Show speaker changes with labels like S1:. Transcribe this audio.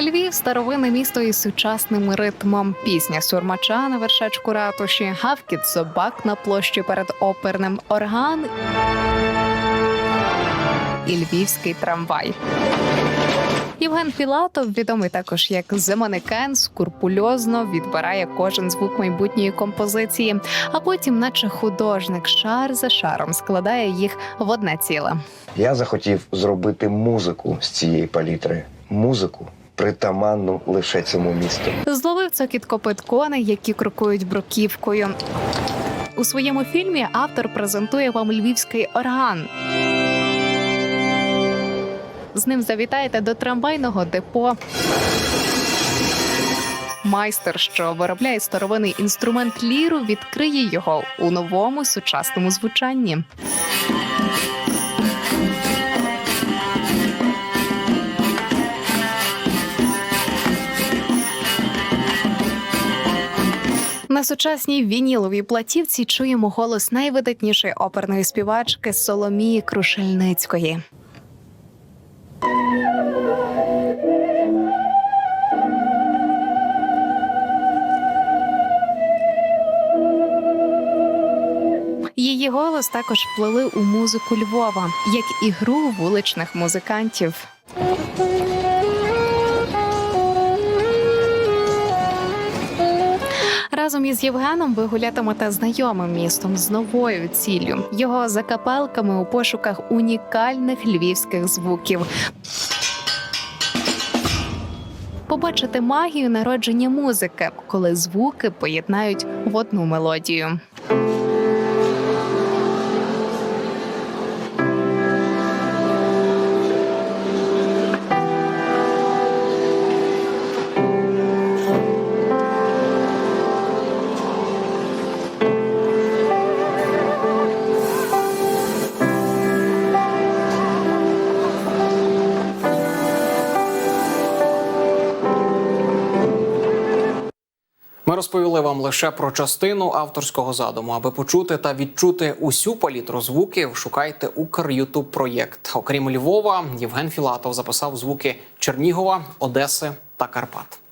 S1: Львів старовинне місто із сучасним ритмом. Пісня сурмача на вершечку ратуші, гавкіт собак на площі перед оперним орган і львівський трамвай. Євген Філатов, відомий також як Земанекен, скурпульозно відбирає кожен звук майбутньої композиції, а потім, наче художник, шар за шаром складає їх в одне ціле.
S2: Я захотів зробити музику з цієї палітри. Музику притаманну лише цьому місту.
S1: Зловив цокіт копит коней, які крокують бруківкою. У своєму фільмі автор презентує вам львівський орган. З ним завітаєте до трамвайного депо. Майстер, що виробляє старовинний інструмент ліру, відкриє його у новому сучасному звучанні. На сучасній вініловій платівці чуємо голос найвидатнішої оперної співачки Соломії Крушельницької. Її голос також вплили у музику Львова, як і гру вуличних музикантів. Разом із Євгеном ви гулятимете знайомим містом з новою ціллю його закапелками у пошуках унікальних львівських звуків. Побачити магію народження музики, коли звуки поєднають в одну мелодію.
S3: Розповіли вам лише про частину авторського задуму. Аби почути та відчути усю палітру звуків, шукайте Укр Ютуб проєкт. Окрім Львова, Євген Філатов записав звуки Чернігова, Одеси та Карпат.